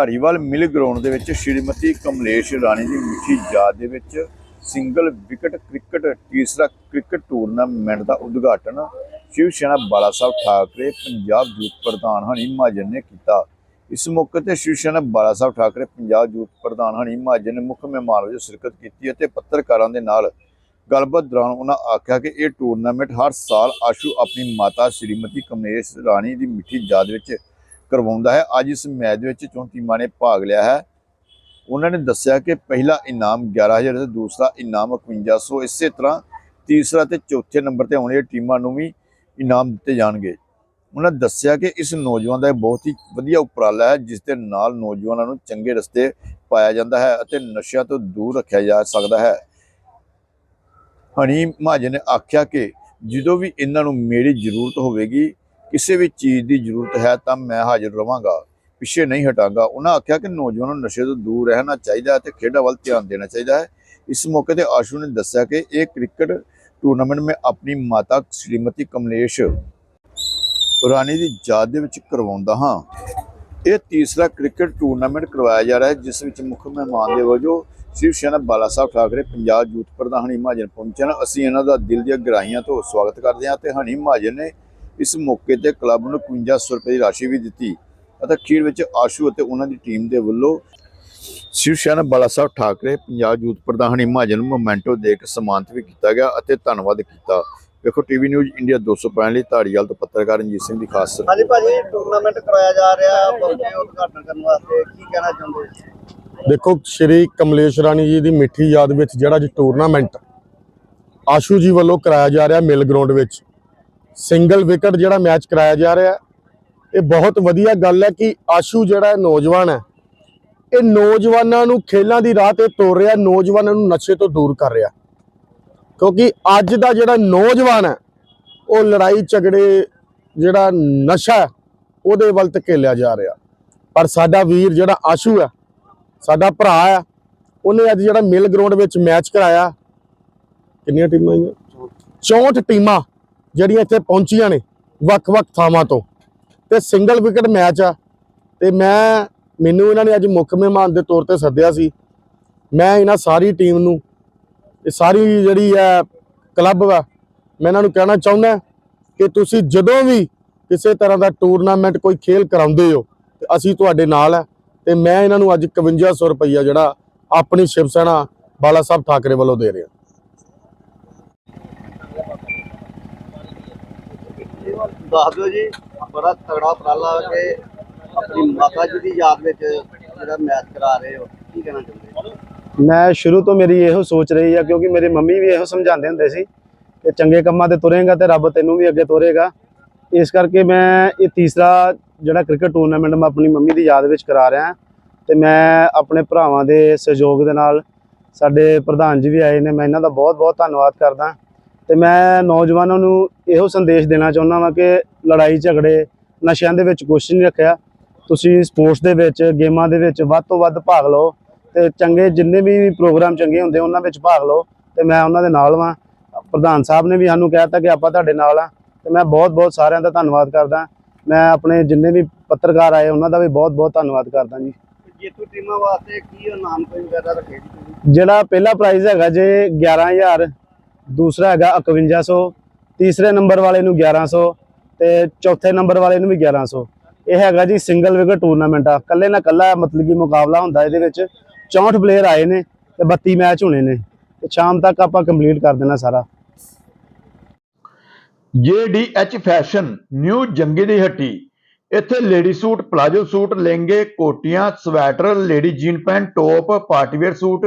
ਧਾਰੀਵਾਲ ਮਿਲ ground ਦੇ ਵਿੱਚ ਸ਼੍ਰੀਮਤੀ ਕਮਲੇਸ਼ ਰਾਣੀ ਦੀ ਮਿੱਠੀ ਯਾਦ ਦੇ ਵਿੱਚ ਸਿੰਗਲ ਵਿਕਟ ਕ੍ਰਿਕਟ ਤੀਸਰਾ ਕ੍ਰਿਕਟ ਟੂਰਨਾਮੈਂਟ ਦਾ ਉਦਘਾਟਨ ਸ਼ਿਵ ਸੈਨਾ ਬਾਲਾ ਸਾਹਿਬ ਠਾਕਰੇ, ਪੰਜਾਬ ਯੂਥ ਪ੍ਰਧਾਨ ਹਣੀ ਮਹਾਜਨ ਨੇ ਕੀਤਾ। ਇਸ ਮੌਕੇ ਤੇ ਸ਼ਿਵ ਸੈਨਾ ਬਾਲਾ ਸਾਹਿਬ ਠਾਕਰੇ, ਪੰਜਾਬ ਯੂਥ ਪ੍ਰਧਾਨ ਹਣੀ ਮਹਾਜਨ ਨੇ ਮੁੱਖ ਮਹਿਮਾਨ ਵਜੋਂ ਸ਼ਿਰਕਤ ਕੀਤੀ ਅਤੇ ਪੱਤਰਕਾਰਾਂ ਦੇ ਨਾਲ ਗੱਲਬਾਤ ਦੌਰਾਨ ਉਹਨਾਂ ਆਖਿਆ ਕਿ ਇਹ ਟੂਰਨਾਮੈਂਟ ਹਰ ਸਾਲ ਆਸ਼ੂ ਆਪਣੀ ਮਾਤਾ ਸ਼੍ਰੀਮਤੀ ਕਮਲੇਸ਼ ਰਾਣੀ ਦੀ ਮਿੱਠੀ ਯਾਦ ਵਿੱਚ ਕਰਵਾਉਂਦਾ ਹੈ। ਅੱਜ ਇਸ ਮੈਚ ਦੇ ਵਿੱਚ 34 ਟੀਮਾਂ ਨੇ ਭਾਗ ਲਿਆ ਹੈ। ਉਹਨਾਂ ਨੇ ਦੱਸਿਆ ਕਿ ਪਹਿਲਾ ਇਨਾਮ 11000 ਤੇ ਦੂਸਰਾ ਇਨਾਮ 5100 ਇਸੇ ਤਰ੍ਹਾਂ ਤੀਸਰਾ ਤੇ ਚੌਥੇ ਨੰਬਰ ਤੇ ਆਉਣ ਵਾਲੀਆਂ ਟੀਮਾਂ ਨੂੰ ਵੀ ਇਨਾਮ ਦਿੱਤੇ ਜਾਣਗੇ। ਉਹਨਾਂ ਦੱਸਿਆ ਕਿ ਇਸ ਨੌਜਵਾਨ ਦਾ ਇਹ ਬਹੁਤ ਹੀ ਵਧੀਆ ਉਪਰਾਲਾ ਹੈ, ਜਿਸ ਦੇ ਨਾਲ ਨੌਜਵਾਨਾਂ ਨੂੰ ਚੰਗੇ ਰਸਤੇ ਪਾਇਆ ਜਾਂਦਾ ਹੈ ਅਤੇ ਨਸ਼ਿਆਂ ਤੋਂ ਦੂਰ ਰੱਖਿਆ ਜਾ ਸਕਦਾ ਹੈ। ਹਣੀ ਮਹਾਜਨ ਨੇ ਆਖਿਆ ਕਿ ਜਦੋਂ ਵੀ ਇਹਨਾਂ ਨੂੰ ਮੇਰੀ ਜ਼ਰੂਰਤ ਹੋਵੇਗੀ ਕਿਸੇ ਵੀ ਚੀਜ਼ ਦੀ ਜ਼ਰੂਰਤ ਹੈ ਤਾਂ ਮੈਂ ਹਾਜ਼ਰ ਰਵਾਂਗਾ। ਪਿੱਛੇ ਨਹੀਂ ਹਟਾਂਗਾ। ਉਹਨਾਂ ਆਖਿਆ ਕਿ ਨੌਜਵਾਨਾਂ ਨੂੰ ਨਸ਼ੇ ਤੋਂ ਦੂਰ ਰਹਿਣਾ ਚਾਹੀਦਾ ਹੈ ਤੇ ਖੇਡਾਂ ਵੱਲ ਧਿਆਨ ਦੇਣਾ ਚਾਹੀਦਾ ਹੈ। ਇਸ ਮੌਕੇ ਤੇ ਆਸ਼ੂ ਨੇ ਦੱਸਿਆ ਕਿ ਇਹ ਕ੍ਰਿਕਟ ਟੂਰਨਾਮੈਂਟ ਮੈਂ ਆਪਣੀ ਮਾਤਾ ਸ਼੍ਰੀਮਤੀ ਕਮਲੇਸ਼ ਰਾਣੀ ਦੀ ਯਾਦ ਦੇ ਵਿੱਚ ਕਰਵਾਉਂਦਾ ਹਾਂ। ਇਹ ਤੀਸਰਾ ਕ੍ਰਿਕਟ ਟੂਰਨਾਮੈਂਟ ਕਰਵਾਇਆ ਜਾ ਰਿਹਾ ਹੈ, ਜਿਸ ਵਿੱਚ ਮੁੱਖ ਮਹਿਮਾਨ ਦੇ ਵਜੋਂ ਸ਼ਿਵ ਸੈਨਾ, ਬਾਲਾ ਸਾਹਿਬ ਠਾਕਰੇ, ਪੰਜਾਬ ਯੂਥ ਪ੍ਰਧਾਨ ਹਣੀ ਮਹਾਜਨ ਪਹੁੰਚਣ ਅਸੀਂ ਇਹਨਾਂ ਦਾ ਦਿਲ ਦੀਆਂ ਗਹਿਰਾਈਆਂ ਤੋਂ ਸਵਾਗਤ ਕਰਦੇ ਹਾਂ ਤੇ ਹਣੀ ਮਹਾਜਨ ਨੇ ਇਸ ਮੌਕੇ ਤੇ ਕਲੱਬ ਨੂੰ 5500 ਰੁਪਏ ਦੀ ਰਾਸ਼ੀ ਵੀ ਦਿੱਤੀ ਅਤੇ ਅਖੀਰ ਵਿੱਚ ਆਸ਼ੂ ਅਤੇ ਉਹਨਾਂ ਦੀ ਟੀਮ ਦੇ ਵੱਲੋਂ ਸ਼ਿਵ ਸੈਨਾ ਬਾਲਾ ਸਾਹਿਬ ਠਾਕਰੇ ਪੰਜਾਬ ਯੂਥ ਪ੍ਰਧਾਨ ਮਹਾਜਨ ਨੂੰ ਮੋਮੈਂਟੋ ਦੇ ਕੇ ਸਨਮਾਨਿਤ ਵੀ ਕੀਤਾ ਗਿਆ ਅਤੇ ਧੰਨਵਾਦ ਕੀਤਾ ਵੇਖੋ ਟੀਵੀ ਨਿਊਜ਼ ਇੰਡੀਆ 205 ਲਈ ਧਾਰੀਵਾਲ ਤੋਂ ਪੱਤਰਕਾਰ ਰਣਜੀਤ ਸਿੰਘ ਦੀ ਖਾਸ। ਹਾਂਜੀ ਭਾਜੀ ਟੂਰਨਾਮੈਂਟ ਕਰਾਇਆ ਜਾ ਰਿਹਾ ਪਹੁੰਚੇ ਉਦਘਾਟਨ ਕਰਨ ਵਾਸਤੇ ਕੀ ਕਹਿਣਾ ਚਾਹੁੰਦੇ ਦੇਖੋ ਸ਼੍ਰੀ ਕਮਲੇਸ਼ ਰਾਣੀ ਜੀ ਦੀ ਮਿੱਠੀ ਯਾਦ ਵਿੱਚ ਜਿਹੜਾ ਅੱਜ ਟੂਰਨਾਮੈਂਟ ਆਸ਼ੂ ਜੀ ਵੱਲੋਂ ਕਰਾਇਆ ਜਾ ਰਿਹਾ ਮਿਲ ਗਰਾਊਂਡ ਵਿੱਚ ਸਿੰਗਲ ਵਿਕਟ ਜਿਹੜਾ ਮੈਚ ਕਰਾਇਆ ਜਾ ਰਿਹਾ ਇਹ ਬਹੁਤ ਵਧੀਆ ਗੱਲ ਹੈ ਕਿ ਆਸ਼ੂ ਜਿਹੜਾ ਨੌਜਵਾਨ ਹੈ, ਇਹ ਨੌਜਵਾਨਾਂ ਨੂੰ ਖੇਲਾਂ ਦੀ ਰਾਹ ਤੇ ਤੋਰ ਰਿਹਾ, ਨੌਜਵਾਨਾਂ ਨੂੰ ਨਸ਼ੇ ਤੋਂ ਦੂਰ ਕਰ ਰਿਹਾ। ਕਿਉਂਕਿ ਅੱਜ ਦਾ ਜਿਹੜਾ ਨੌਜਵਾਨ ਹੈ, ਉਹ ਲੜਾਈ ਝਗੜੇ ਜਿਹੜਾ ਨਸ਼ਾ ਉਹਦੇ ਵੱਲ ਧਕੇਲਿਆ ਜਾ ਰਿਹਾ। ਪਰ ਸਾਡਾ ਵੀਰ ਜਿਹੜਾ ਆਸ਼ੂ ਹੈ, ਸਾਡਾ ਭਰਾ ਆ ਉਹਨੇ ਅੱਜ ਜਿਹੜਾ ਮਿਲ ਗਰਾਊਂਡ ਵਿੱਚ ਮੈਚ ਕਰਾਇਆ। ਕਿੰਨੀਆਂ ਟੀਮਾਂ ਆਈਆਂ? 64 ਟੀਮਾਂ। ਜਿਹੜੀਆਂ ਇੱਥੇ ਪਹੁੰਚੀਆਂ ਨੇ ਵੱਖ-ਵੱਖ ਥਾਵਾਂ ਤੋਂ। ਤੇ ਸਿੰਗਲ ਵਿਕਟ ਮੈਚ ਆ। ਤੇ ਮੈਂ, ਮੈਨੂੰ ਇਹਨਾਂ ਨੇ ਅੱਜ ਮੁੱਖ ਮਹਿਮਾਨ ਦੇ ਤੌਰ ਤੇ ਸੱਦਿਆ ਸੀ। ਮੈਂ ਇਹਨਾਂ ਸਾਰੀ ਟੀਮ ਨੂੰ, ਇਹ ਸਾਰੀ ਜਿਹੜੀ ਹੈ ਕਲੱਬ ਵਾ ਮੈਂ ਇਹਨਾਂ ਨੂੰ ਕਹਿਣਾ ਚਾਹੁੰਦਾ ਕਿ ਤੁਸੀਂ ਜਦੋਂ ਵੀ ਕਿਸੇ ਤਰ੍ਹਾਂ ਦਾ ਟੂਰਨਾਮੈਂਟ ਕੋਈ ਖੇਲ ਕਰਾਉਂਦੇ ਹੋ, ਤੇ ਅਸੀਂ ਤੁਹਾਡੇ ਨਾਲ ਆ। ਤੇ ਮੈਂ ਇਹਨਾਂ ਨੂੰ ਅੱਜ 5100 ਰੁਪਈਆ ਜਿਹੜਾ ਆਪਣੀ ਸ਼ਿਵ ਸੈਨਾ ਬਾਲਾ ਸਾਹਿਬ ਠਾਕਰੇ ਵੱਲੋਂ ਦੇ ਰਿਹਾ। ਦੱਸ ਦਿਓ ਜੀ, ਬੜਾ ਤਗੜਾ ਉਪਰਾਲਾ ਕਿ ਆਪਣੀ ਮਾਤਾ ਜੀ ਦੀ ਯਾਦ ਵਿੱਚ ਜਿਹੜਾ ਮੈਚ ਕਰਾ ਰਹੇ ਹੋ, ਕੀ ਕਹਿਣਾ ਚਾਹੁੰਦੇ ਮੈਂ ਸ਼ੁਰੂ ਤੋਂ ਮੇਰੀ ਇਹੋ ਸੋਚ ਰਹੀ ਆ, ਕਿਉਂਕਿ ਮੇਰੇ ਮੰਮੀ ਵੀ ਇਹੋ ਸਮਝਾਉਂਦੇ ਹੁੰਦੇ ਸੀ ਕਿ ਚੰਗੇ ਕੰਮਾਂ ਤੇ ਤੁਰੇਗਾ ਤੇ ਰੱਬ ਤੈਨੂੰ ਵੀ ਅੱਗੇ ਤੋਰੇਗਾ। ਇਸ ਕਰਕੇ ਮੈਂ ਇਹ ਤੀਸਰਾ ਜਿਹੜਾ ਕ੍ਰਿਕਟ ਟੂਰਨਾਮੈਂਟ ਮੈਂ ਆਪਣੀ ਮੰਮੀ ਦੀ ਯਾਦ ਵਿੱਚ ਕਰਾ ਰਿਹਾ, ਤੇ ਮੈਂ ਆਪਣੇ ਭਰਾਵਾਂ ਦੇ ਸਹਿਯੋਗ ਦੇ ਨਾਲ ਸਾਡੇ ਪ੍ਰਧਾਨ ਜੀ ਵੀ ਆਏ ਨੇ, ਮੈਂ ਇਹਨਾਂ ਦਾ ਬਹੁਤ ਬਹੁਤ ਧੰਨਵਾਦ ਕਰਦਾ। ਤੇ ਮੈਂ ਨੌਜਵਾਨਾਂ ਨੂੰ ਇਹੋ ਸੰਦੇਸ਼ ਦੇਣਾ ਚਾਹੁੰਦਾ ਵਾਂ ਕਿ ਲੜਾਈ ਝਗੜੇ ਨਸ਼ਿਆਂ ਦੇ ਵਿੱਚ ਕੁਛ ਨਹੀਂ ਰੱਖਿਆ। ਤੁਸੀਂ ਸਪੋਰਟਸ ਦੇ ਵਿੱਚ ਗੇਮਾਂ ਦੇ ਵਿੱਚ ਵੱਧ ਤੋਂ ਵੱਧ ਭਾਗ ਲਓ ਤੇ ਚੰਗੇ ਜਿੰਨੇ ਵੀ ਪ੍ਰੋਗਰਾਮ ਚੰਗੇ ਹੁੰਦੇ ਉਹਨਾਂ ਵਿੱਚ ਭਾਗ ਲਓ ਤੇ ਮੈਂ ਉਹਨਾਂ ਦੇ ਨਾਲ ਵਾਂ। ਪ੍ਰਧਾਨ ਸਾਹਿਬ ਨੇ ਵੀ ਸਾਨੂੰ ਕਹਿ ਦਿੱਤਾ ਕਿ ਆਪਾਂ ਤੁਹਾਡੇ ਨਾਲ ਆ ਤੇ ਮੈਂ ਬਹੁਤ ਬਹੁਤ ਸਾਰਿਆਂ ਦਾ ਧੰਨਵਾਦ ਕਰਦਾ। ਮੈਂ ਆਪਣੇ ਜਿੰਨੇ ਵੀ ਪੱਤਰਕਾਰ ਆਏ ਉਹਨਾਂ ਦਾ ਵੀ ਬਹੁਤ ਬਹੁਤ ਧੰਨਵਾਦ ਕਰਦਾ ਜੀ। ਜੇਤੂ ਟੀਮਾਂ ਵਾਸਤੇ ਕੀ ਇਨਾਮ ਕੋਈ ਵਗੈਰਾ ਰੱਖੇ ਜੀ ਜਿਹੜਾ ਪਹਿਲਾ ਪ੍ਰਾਈਜ਼ ਹੈਗਾ ਜੇ 11000 ਦੂਸਰਾ ਹੈਗਾ 5100 ਤੀਸਰੇ ਨੰਬਰ ਵਾਲੇ ਨੂੰ 1100 ਤੇ ਚੌਥੇ ਨੰਬਰ ਵਾਲੇ ਨੂੰ ਵੀ 1100 ਇਹ ਹੈਗਾ ਜੀ ਸਿੰਗਲ ਵਿਕਟ ਟੂਰਨਾਮੈਂਟ ਆ। ਕੱਲੇ ਨਾ ਕੱਲਾ ਮਤਲਬ ਕਿ ਮੁਕਾਬਲਾ ਹੁੰਦਾ ਇਹਦੇ ਵਿੱਚ। 64 ਪਲੇਅਰ ਆਏ ਨੇ ਤੇ 32 ਮੈਚ ਹੋਣੇ ਨੇ। ਤੇ ਸ਼ਾਮ ਤੱਕ ਆਪਾਂ ਕੰਪਲੀਟ ਕਰ ਦੇਣਾ ਸਾਰਾ। JDH ਫੈਸ਼ਨ ਨਿਊ ਜੰਗੀ ਦੀ ਹੱਟੀ। ਇੱਥੇ ਲੇਡੀ ਸੂਟ, ਪਲਾਜੋ ਸੂਟ, ਲਹਿੰਗੇ, ਕੋਟੀਆਂ, sweater, lady jean pant, top party wear suit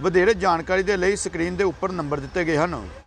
ਵਧੇਰੇ ਜਾਣਕਾਰੀ ਦੇ ਲਈ ਸਕਰੀਨ ਦੇ ਉੱਪਰ ਨੰਬਰ ਦਿੱਤੇ ਗਏ ਹਨ।